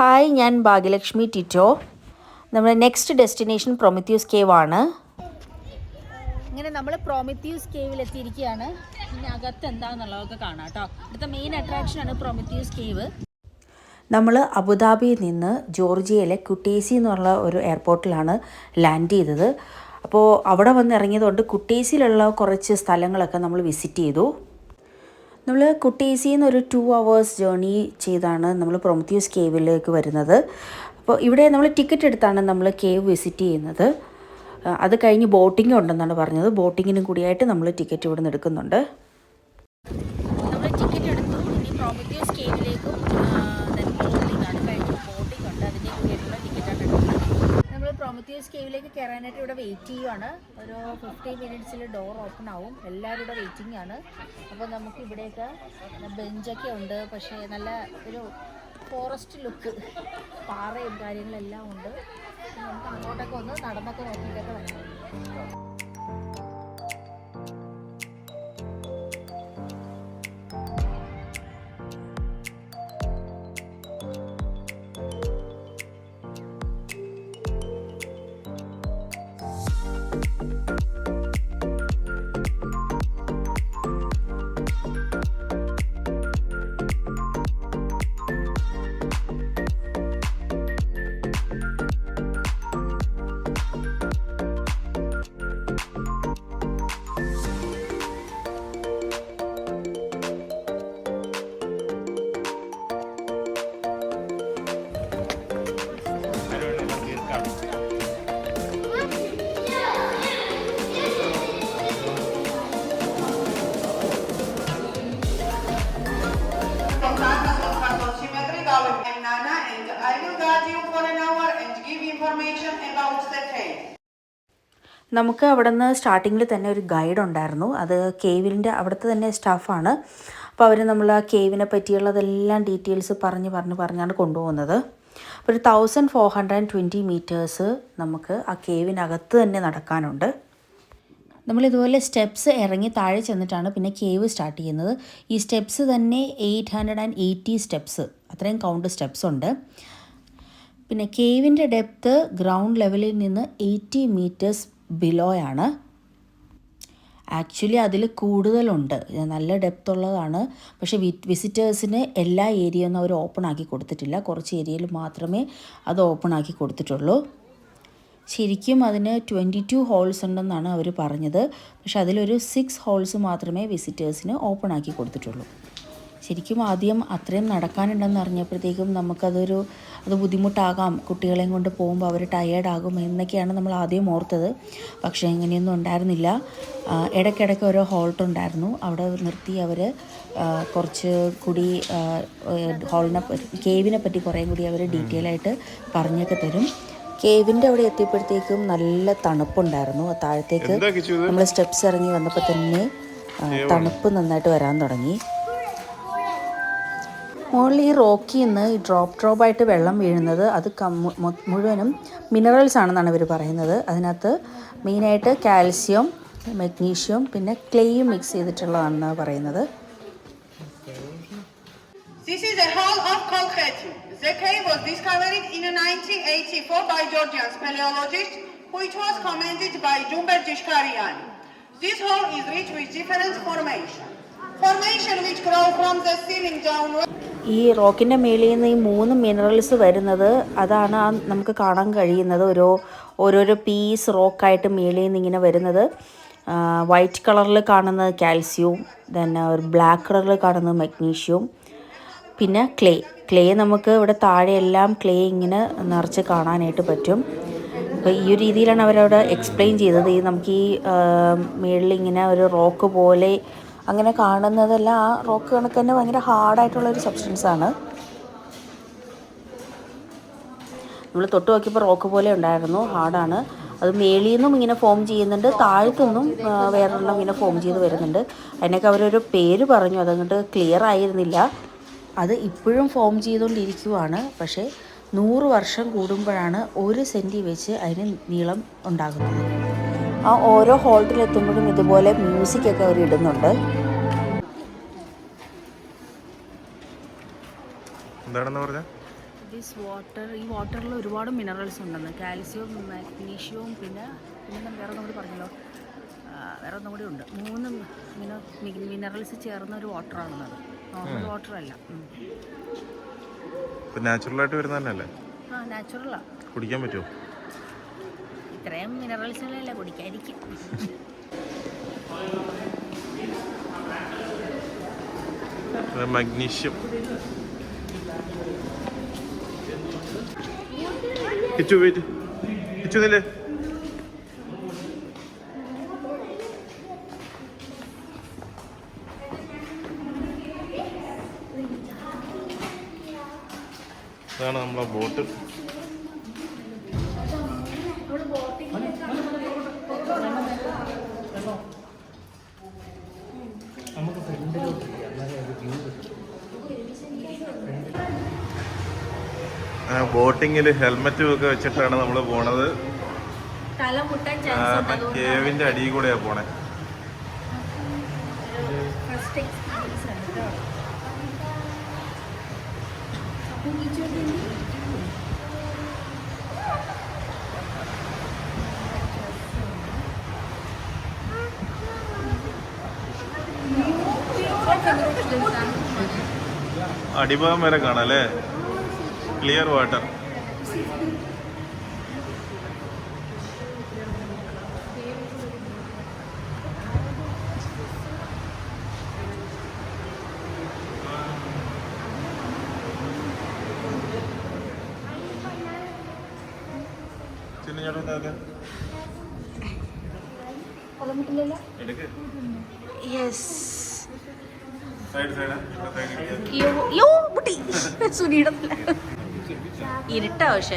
Hi ഞാൻ ഭാഗ്യലക്ഷ്മി ടിറ്റോ. നമ്മുടെ next destination Prometheus cave ആണ്. ഇങ്ങനെ നമ്മൾ പ്രൊമിത്യൂസ് കേവിൽ എത്തിയിരിക്കുകയാണ്. ഇനി അകത്ത് എന്താണെന്നുള്ളതൊക്കെ കാണാം കേട്ടോ. അടുത്ത മെയിൻ അട്രാക്ഷൻ ആണ് പ്രൊമിത്യൂസ് കേവ് നമ്മൾ അബുദാബിയിൽ നിന്ന് ജോർജിയയിലെ കുട്ടേസി എന്നുള്ള ഒരു എയർപോർട്ടിലാണ് ലാൻഡ് ചെയ്തത്. അപ്പോൾ അവിടെ വന്ന് ഇറങ്ങിയതുകൊണ്ട് കുട്ടേസിയിലുള്ള കുറച്ച് സ്ഥലങ്ങളൊക്കെ നമ്മൾ വിസിറ്റ് ചെയ്തു. നമ്മൾ കുട്ടീസിൽ നിന്ന് ഒരു ടു അവേഴ്സ് ജേർണി ചെയ്താണ് നമ്മൾ പ്രൊമത്യൂസ് കേവിലേക്ക് വരുന്നത്. അപ്പോൾ ഇവിടെ നമ്മൾ ടിക്കറ്റ് എടുത്താണ് നമ്മൾ കേവ് വിസിറ്റ് ചെയ്യുന്നത്. അത് കഴിഞ്ഞ് ബോട്ടിംഗ് ഉണ്ടെന്നാണ് പറഞ്ഞത്. ബോട്ടിങ്ങിനും കൂടിയായിട്ട് നമ്മൾ ടിക്കറ്റ് ഇവിടെ നിന്ന് എടുക്കുന്നുണ്ട് നമ്മൾ ടിക്കറ്റ് എടുത്തു ഇനി പ്രൊമിത്യൂസ് കേവിലേക്കും ബോട്ടിംഗ് ആണ് കഴിഞ്ഞു ബോട്ടിംഗ് ഉണ്ട് അതിന്റെ കൂടിയിട്ടുള്ള ടിക്കറ്റാണ് എടുക്കുന്നത് നമ്മൾ കേവിലേക്ക് കയറാനായിട്ട് ഇവിടെ വെയിറ്റ് ചെയ്യുവാണ്. ഒരു ഫിഫ്റ്റീൻ മിനിറ്റ്സിൽ ഡോർ ഓപ്പൺ ആവും. എല്ലാവരും ഇവിടെ വെയിറ്റിംഗ് ആണ്. അപ്പോൾ നമുക്ക് ഇവിടെയൊക്കെ ബെഞ്ചൊക്കെ ഉണ്ട്. പക്ഷേ നല്ല ഒരു ഫോറസ്റ്റ് ലുക്ക് പാറയും കാര്യങ്ങളെല്ലാം ഉണ്ട്. നമുക്ക് അങ്ങോട്ടൊക്കെ ഒന്ന് നടന്നൊക്കെ നോക്കിയിട്ടൊക്കെ വരാം. നമുക്ക് അവിടെ നിന്ന് സ്റ്റാർട്ടിങ്ങിൽ തന്നെ ഒരു ഗൈഡ് ഉണ്ടായിരുന്നു. അത് കേവിലിന്റെ അവിടുത്തെ തന്നെ സ്റ്റാഫാണ് അപ്പോൾ അവർ നമ്മൾ ആ കേവിനെ പറ്റിയുള്ളതെല്ലാം ഡീറ്റെയിൽസ് പറഞ്ഞ് പറഞ്ഞ് പറഞ്ഞാണ് കൊണ്ടുപോകുന്നത്. അപ്പോൾ ഒരു thousand four hundred and twenty meters നമുക്ക് ആ കേവിനകത്ത് തന്നെ നടക്കാനുണ്ട്. നമ്മളിതുപോലെ സ്റ്റെപ്സ് ഇറങ്ങി താഴെ ചെന്നിട്ടാണ് പിന്നെ കേവ് സ്റ്റാർട്ട് ചെയ്യുന്നത്. ഈ സ്റ്റെപ്സ് തന്നെ eight hundred and eighty steps അത്രയും കൗണ്ട് സ്റ്റെപ്സ് ഉണ്ട്. പിന്നെ കേവിന്റെ ഡെപ്ത്ത് ഗ്രൗണ്ട് ലെവലിൽ നിന്ന് എയ്റ്റി മീറ്റേഴ്സ് ബിലോയാണ് ആക്ച്വലി അതിൽ കൂടുതലുണ്ട്. നല്ല ഡെപ്ത് ഉള്ളതാണ് പക്ഷേ വിസിറ്റേഴ്സിന് എല്ലാ ഏരിയ ഒന്നും അവർ ഓപ്പൺ ആക്കി കൊടുത്തിട്ടില്ല. കുറച്ച് ഏരിയയിൽ മാത്രമേ അത് ഓപ്പൺ ആക്കി കൊടുത്തിട്ടുള്ളൂ. ശരിക്കും അതിന് ട്വന്റി ടു ഹോൾസ് ഉണ്ടെന്നാണ് അവർ പറഞ്ഞത്. പക്ഷെ അതിലൊരു സിക്സ് ഹോൾസ് മാത്രമേ വിസിറ്റേഴ്സിന് ഓപ്പൺ ആക്കി കൊടുത്തിട്ടുള്ളൂ. ശരിക്കും ആദ്യം അത്രയും നടക്കാനുണ്ടെന്ന് അറിഞ്ഞപ്പോഴത്തേക്കും നമുക്കതൊരു അത് ബുദ്ധിമുട്ടാകാം. കുട്ടികളെയും കൊണ്ട് പോകുമ്പോൾ അവർ ടയേർഡാകും എന്നൊക്കെയാണ് നമ്മൾ ആദ്യം ഓർത്തത്. പക്ഷേ ഇങ്ങനെയൊന്നും ഉണ്ടായിരുന്നില്ല. ഇടയ്ക്കിടയ്ക്ക് ഓരോ ഹോൾട്ട് ഉണ്ടായിരുന്നു. അവിടെ നിർത്തി അവർ കുറച്ച് കൂടി ഹോളിനെ കേവിനെ പറ്റി കുറേ കൂടി അവർ ഡീറ്റെയിൽ ആയിട്ട് പറഞ്ഞൊക്കെ തരും. കേവിന്റെ അവിടെ എത്തിയപ്പോഴത്തേക്കും നല്ല തണുപ്പുണ്ടായിരുന്നു. താഴത്തേക്ക് നമ്മൾ സ്റ്റെപ്സ് ഇറങ്ങി വന്നപ്പോൾ തന്നെ തണുപ്പ് നന്നായിട്ട് വരാൻ തുടങ്ങി. മുകളിൽ ഈ റോക്കിൽ നിന്ന് ഈ ഡ്രോപ്പ് ഡ്രോപ്പായിട്ട് വെള്ളം വീഴുന്നത് അത് മുഴുവനും മിനറൽസ് ആണെന്നാണ് ഇവർ പറയുന്നത് അതിനകത്ത് മെയിനായിട്ട് കാൽസ്യം മഗ്നീഷ്യം പിന്നെ ക്ലേയും മിക്സ് ചെയ്തിട്ടുള്ളതാണെന്നാണ് പറയുന്നത് This is a hall of Kolkheti. The cave was discovered in 1984 by Georgian speleologist, which was commended by Jumber Jishkarian. This hall is rich with different formations. Formation which grow from the ceiling downward. ഈ റോക്കിന്റെ മേളിൽ നിന്ന് ഈ മൂന്ന് minerals വരുന്നത് അതാണ് ആ നമുക്ക് കാണാൻ കഴിയുന്നത്. ഓരോ ഓരോരോ പീസ് റോക്കായിട്ട് മേളിൽ നിന്ന് ഇങ്ങനെ വരുന്നത്. വൈറ്റ് കളറിൽ കാണുന്നത് കാൽസ്യവും ദെൻ ഒരു ബ്ലാക്ക് കളറിൽ കാണുന്നത് മഗ്നീഷ്യവും പിന്നെ ക്ലേ ക്ലേ നമുക്ക് ഇവിടെ താഴെ എല്ലാം ക്ലേ ഇങ്ങനെ നിറച്ച് കാണാനായിട്ട് പറ്റും. അപ്പോൾ ഈ ഒരു രീതിയിലാണ് അവരവിടെ എക്സ്പ്ലെയിൻ ചെയ്തത്. ഈ നമുക്ക് ഈ മേളിൽ ഇങ്ങനെ ഒരു റോക്ക് പോലെ അങ്ങനെ കാണുന്നതെല്ലാം ആ റോക്ക് കണക്ക് തന്നെ ഭയങ്കര ഹാർഡായിട്ടുള്ള ഒരു സബ്സ്റ്റൻസ് ആണ്. നമ്മൾ തൊട്ട് നോക്കിയപ്പോൾ റോക്ക് പോലെ ഉണ്ടായിരുന്നു ഹാർഡാണ് അത് മേളിൽ നിന്നും ഇങ്ങനെ ഫോം ചെയ്യുന്നുണ്ട് താഴത്തു നിന്നും ആ, ഇങ്ങനെ ഫോം ചെയ്ത് വരുന്നുണ്ട്. അതിനൊക്കെ അവരൊരു പേര് പറഞ്ഞു അതങ്ങോട്ട് ക്ലിയർ ആയിരുന്നില്ല. അത് ഇപ്പോഴും ഫോം ചെയ്തുകൊണ്ടിരിക്കുവാണ് പക്ഷേ നൂറ് വർഷം കൂടുമ്പോഴാണ് ഒരു സെന്റി വെച്ച് അതിന് നീളം ഉണ്ടാകുന്നത്. ആ ഓരോ ഹോൾട്ടിലെത്തുമ്പോഴും ഇതുപോലെ മ്യൂസിക്കൊക്കെ അവർ ഇടുന്നുണ്ട് എന്താണെന്ന് പറഞ്ഞാൽ ദിസ് വാട്ടർ ഈ വാട്ടറിൽ ഒരുപാട് മിനറൽസ് ഉണ്ടെന്ന്. കാൽസ്യവും മാഗ്നീഷ്യവും പിന്നെ പിന്നെ വേറെ ഒന്നും കൂടി പറഞ്ഞല്ലോ? വേറെ ഒന്നും കൂടി ഉണ്ട്. മൂന്ന് മിനറൽസ് ചേർന്ന ഒരു വാട്ടറാണെന്നത് നോർമൽ വാട്ടർ അല്ല. നാച്ചുറലായിട്ട് വരുന്നതല്ലേ ആ നാച്ചുറലാണ് കുടിക്കാൻ പറ്റുമോ ഇത്രയും മിനറൽസുകളല്ലേ കുടിക്കാതിരിക്കും. മഗ്നീഷ്യം കിച്ചു വെയിറ്റ് കിച്ചു നില്ലേ ഇതാണ് നമ്മളെ ബോട്ട്. ബോട്ടിങ്ങിൽ ഹെൽമെറ്റും ഒക്കെ വെച്ചിട്ടാണ് നമ്മൾ പോണത്. കേവിന്റെ അടിയിൽ കൂടെയാ പോണേ. അടിഭാഗം വരെ കാണാം അല്ലേ? ക്ലിയർ വാട്ടർ യോ യോ മുട്ടി സുനിയുടെ ഇരുട്ടാ പക്ഷെ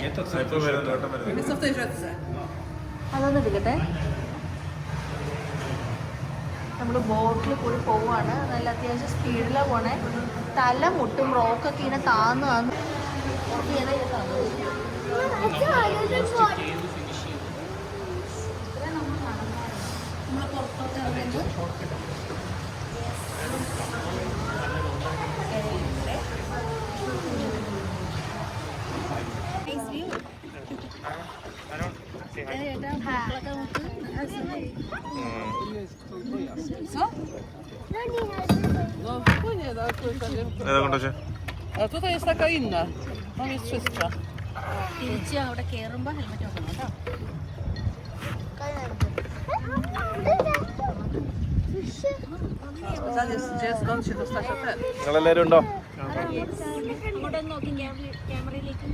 അതൊന്ന് എടുക്കട്ടെ. നമ്മൾ ബോട്ടിൽ കൂടി പോവാണ്. നല്ല അത്യാവശ്യം സ്പീഡിലാണ് പോണേ. തല മുട്ടും റോക്കൊക്കെ ഇങ്ങനെ താന്ന് താന്ന്. നമ്മൾ പുറത്തോട്ട് ഇറങ്ങുന്നത് ഏതാ കൊണ്ടുവച്ചേ A tutaj jest taka inna. Tam jest czystsza. തിരിച്ച് അവിടെ കയറുമ്പോ ഹെൽമെറ്റ് നോക്കണം കേട്ടോ Pytanie jest, gdzie, skąd się dostać o ten. നിങ്ങളെല്ലാരും ഉണ്ടോ അങ്ങോട്ട് നോക്കി ക്യാമറയിലേക്ക്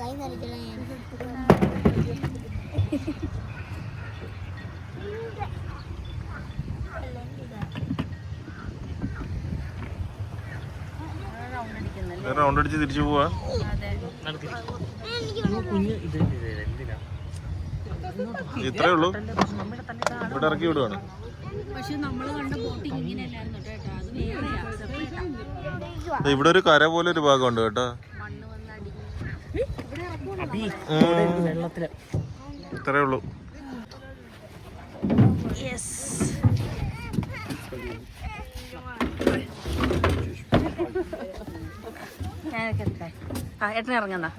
റൗണ്ട് അടിക്കുന്നല്ലേ റൗണ്ട് അടിച്ച് തിരിച്ചു പോവാ. ഇത്രേ ഉള്ളൂ. ഇവിടെ ഇറക്കി വിടുവാണ്. ഇവിടെ ഒരു കര പോലെ ഒരു ഭാഗമുണ്ട് കേട്ടോ. ഇത്രേ ഉള്ളൂ. ഞാനൊക്കെ എടുക്കാം ആ ഏട്ടനെ ഇറങ്ങുന്ന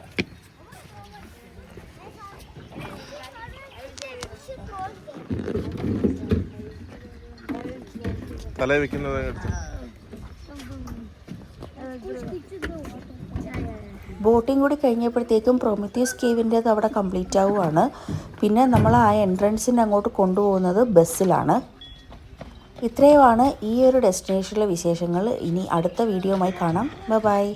തല വെക്കുന്നത് ബോട്ടിംഗ് കൂടി കഴിഞ്ഞപ്പോഴത്തേക്കും പ്രൊമിത്യസ് കേവിന്റേത് അവിടെ കംപ്ലീറ്റ് ആവുകയാണ് പിന്നെ നമ്മൾ ആ എൻട്രൻസിന്റെ അങ്ങോട്ട് കൊണ്ടുപോകുന്നത് ബസ്സിലാണ് ഇത്രയുമാണ് ഈ ഒരു ഡെസ്റ്റിനേഷനിലെ വിശേഷങ്ങൾ. ഇനി അടുത്ത വീഡിയോയുമായി കാണാം. ബൈ